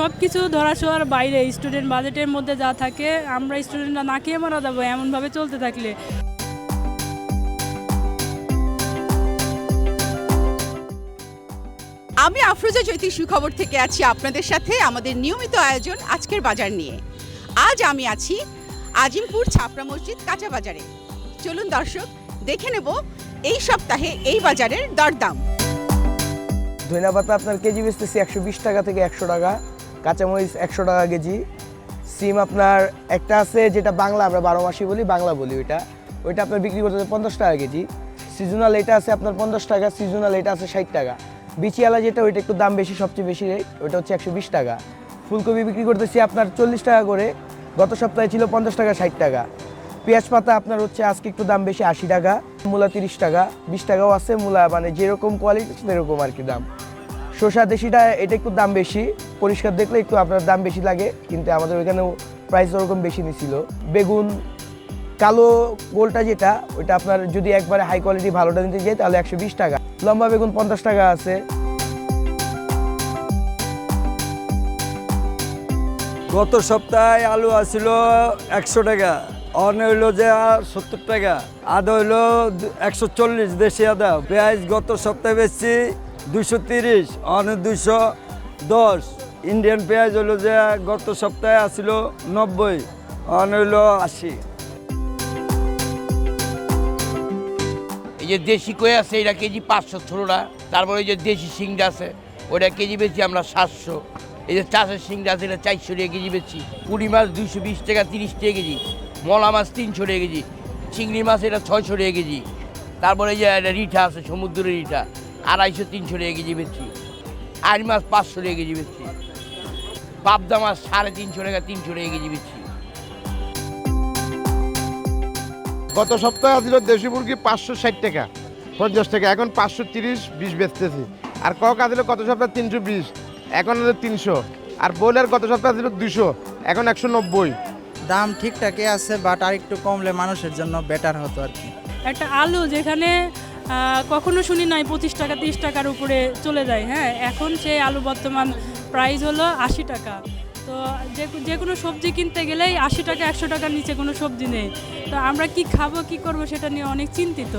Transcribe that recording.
সব কিছু ধরাছোঁয়ার বাইরে স্টুডেন্ট বাজেটের মধ্যে যা থাকে আমরা স্টুডেন্টরা না খেয়ে মারা যাব এমনভাবে চলতে থাকলে। আমি আফরোজা জ্যোতি সুখবর থেকে আছি আপনাদের সাথে আমাদের নিয়মিত আয়োজন আজকের বাজার নিয়ে। আজ আমি আছি আজিমপুর ছাপড়া মসজিদ কাঁচা বাজারে। চলুন দর্শক দেখে নেব এই সপ্তাহে এই বাজারের দরদাম। ধনিয়া পাতা আপনার কেজি বেচতেছি একশো বিশ টাকা থেকে একশো টাকা। কাঁচামরিচ একশো টাকা কেজি। সিম আপনার একটা আছে যেটা বাংলা, আমরা বারো মাসি বলি, বাংলা বলি ওইটা। ওইটা আপনার বিক্রি করতে পঞ্চাশ টাকা কেজি। সিজনাল এটা আছে আপনার পঞ্চাশ টাকা, সিজনাল এটা আছে ষাট টাকা। বিচিয়ালা যেটা, ওইটা একটু দাম বেশি, সবচেয়ে বেশি রেট ওইটা হচ্ছে একশো বিশ টাকা। ফুলকপি বিক্রি করতেছি আপনার চল্লিশ টাকা করে। গত সপ্তাহে ছিল পঞ্চাশ টাকা, ষাট টাকা। পেঁয়াজ পাতা আপনার হচ্ছে আজকে একটু দাম বেশি, আশি টাকা। মূলা তিরিশ টাকা, বিশ টাকাও আছে, মূলা মানে যেরকম কোয়ালিটি সেরকম আর কি দাম। শসা দেশিটা, এটা একটু দাম বেশি। পরিষ্কার দেখলে একটু আপনার দাম বেশি লাগে, কিন্তু আমাদের ওইখানেও প্রাইস ওরকম বেশি নিছিল। বেগুন, কালো গোলটা যেটা, ওইটা আপনার যদি একবারে হাই কোয়ালিটি ভালোটা নিতে যাই, তাহলে একশো বিশ টাকা। লম্বা বেগুন পঞ্চাশ টাকা আছে। গত সপ্তাহে আলু আসছিল একশো টাকা। অন হইল যে সত্তর টাকা আদা হইল একশো চল্লিশ দেশি আদা। পেঁয়াজ গত সপ্তাহে বেচছি দুইশো তিরিশ, অন দুইশো দশ। ইন্ডিয়ান পেঁয়াজ হইল যে গত সপ্তাহে আসছিল নব্বই, অন হইল আশি। এই যে দেশি কয়ে আছে, এটা কেজি পাঁচশো ছোটোটা তারপরে এই যে দেশি সিংড়া আছে ওটা কেজি বেচি আমরা সাতশো। এই যে চাষের সিংড়া আছে, এটা চারশো টাকা কেজি বেচি। কুড়ি মাছ দুইশো বিশ টাকা, তিরিশ টাকা কেজি। মলা মাছ তিনশো টাকা কেজি, চিংড়ি মাছ এটা ছয়শো টাকা কেজি, তারপরে যে একটা রিঠা আছে, সমুদ্রের রিঠা, আড়াইশো তিনশো টাকা কেজি বেচি আর মাছ পাঁচশো টাকা কেজি বেচি, পাবদা মাছ সাড়ে তিনশো টাকা তিনশো টাকা কেজি বেচি। গত সপ্তাহে ছিল দেশি মুরগি পাঁচশো ষাট টাকা, পঞ্চাশ টাকা, এখন পাঁচশো তিরিশ, বিশ বেচতেছি। আর কক আছিল গত সপ্তাহে তিনশো বিশ, এখন হলো তিনশো, আর ব্রয়লার গত সপ্তাহে ছিল দুশো এখন একশো নব্বই। দাম ঠিকঠাকই আছে বাট আর একটু কমলে মানুষের জন্য বেটার হতো আর কি। একটা আলু যেখানে কখনো শুনি নাই পঁচিশ টাকা, তিরিশ টাকার উপরে চলে যায় হ্যাঁ? এখন সেই আলু বর্তমান প্রাইস হলো আশি টাকা। তো যে যে কোনো সবজি কিনতে গেলেই আশি টাকা, একশো টাকার নিচে কোনো সবজি নেই। তো আমরা কি খাব, কি করব সেটা নিয়ে অনেক চিন্তিত।